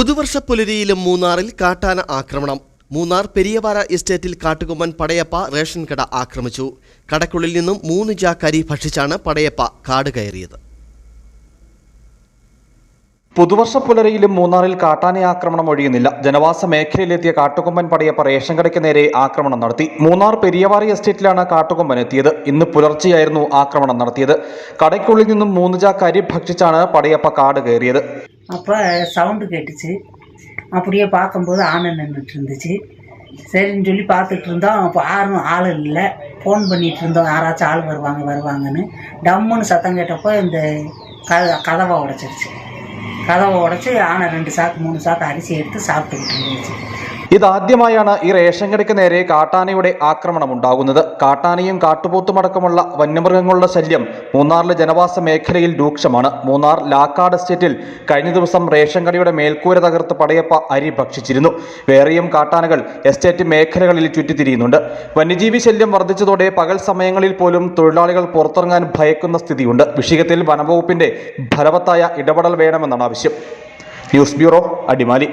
പുതുവർഷ പുലരിയിലും മൂന്നാറിൽ കാട്ടാന ആക്രമണം. മൂന്നാർ പെരിയവാര എസ്റ്റേറ്റിൽ കാട്ടുകൊമ്പൻ പടയപ്പ റേഷൻ കട ആക്രമിച്ചു. കടക്കുള്ളിൽ നിന്നും മൂന്ന് ജാക്കരി ഭക്ഷിച്ചാണ് പടയപ്പ കാട് കയറിയത്. പുതുവർഷ പുലരിയിലും മൂന്നാറിൽ കാട്ടാന ആക്രമണം ഒഴിയുന്നില്ല. ജനവാസ മേഖലയിലെത്തിയ കാട്ടുകൊമ്പൻ പടയപ്പ റേഷൻ കടയ്ക്ക് നേരെ ആക്രമണം നടത്തി. മൂന്നാർ പെരിയവാറി എസ്റ്റേറ്റിലാണ് കാട്ടുകൊമ്പൻ എത്തിയത്. ഇന്ന് പുലർച്ചെയായിരുന്നു ആക്രമണം നടത്തിയത്. കടയ്ക്കുള്ളിൽ നിന്നും മൂന്ന് ചാക്ക് അരി ഭക്ഷിച്ചാണ് പടയപ്പ കാട് കയറിയത്. அப்போ சவுண்டு கேட்டுச்சு. அப்படியே பார்க்கும்போது ஆனை நின்றுட்டு இருந்துச்சு சரின்னு சொல்லி பார்த்துட்டு இருந்தோம் அப்போ யாரும் ஆள் இல்லை. ஃபோன் பண்ணிட்டு இருந்தோம் யாராச்சும் ஆள் வருவாங்க வருவாங்கன்னு. டம்முன்னு சத்தம் கேட்டப்போ இந்த க கதவை உடச்சிருச்சு. கதவை உடச்சி ஆனை ரெண்டு சாக்கு மூணு சாக்கு அரிசி எடுத்து சாப்பிட்டுக்கிட்டு இருந்துச்சு. ഇതാദ്യമായാണ് ഈ റേഷൻ കടയ്ക്ക് നേരെ കാട്ടാനയുടെ ആക്രമണം ഉണ്ടാകുന്നത് കാട്ടാനയും കാട്ടുപോത്തുമടക്കമുള്ള വന്യമൃഗങ്ങളുടെ ശല്യം മൂന്നാറിലെ ജനവാസ മേഖലയിൽ രൂക്ഷമാണ്. മൂന്നാർ ലാക്കാട് എസ്റ്റേറ്റിൽ കഴിഞ്ഞ ദിവസം റേഷൻ കടയുടെ മേൽക്കൂര തകർത്ത് പടയപ്പ അരി ഭക്ഷിച്ചിരുന്നു. വേറെയും കാട്ടാനകൾ എസ്റ്റേറ്റ് മേഖലകളിൽ ചുറ്റിത്തിരിയുന്നുണ്ട്. വന്യജീവി ശല്യം വർദ്ധിച്ചതോടെ പകൽ സമയങ്ങളിൽ പോലും തൊഴിലാളികൾ പുറത്തിറങ്ങാൻ ഭയക്കുന്ന സ്ഥിതിയുണ്ട്. വിഷയത്തിൽ വനംവകുപ്പിന്റെ ഫലവത്തായ ഇടപെടൽ വേണമെന്നാണ് ആവശ്യം. News bureau Adimali.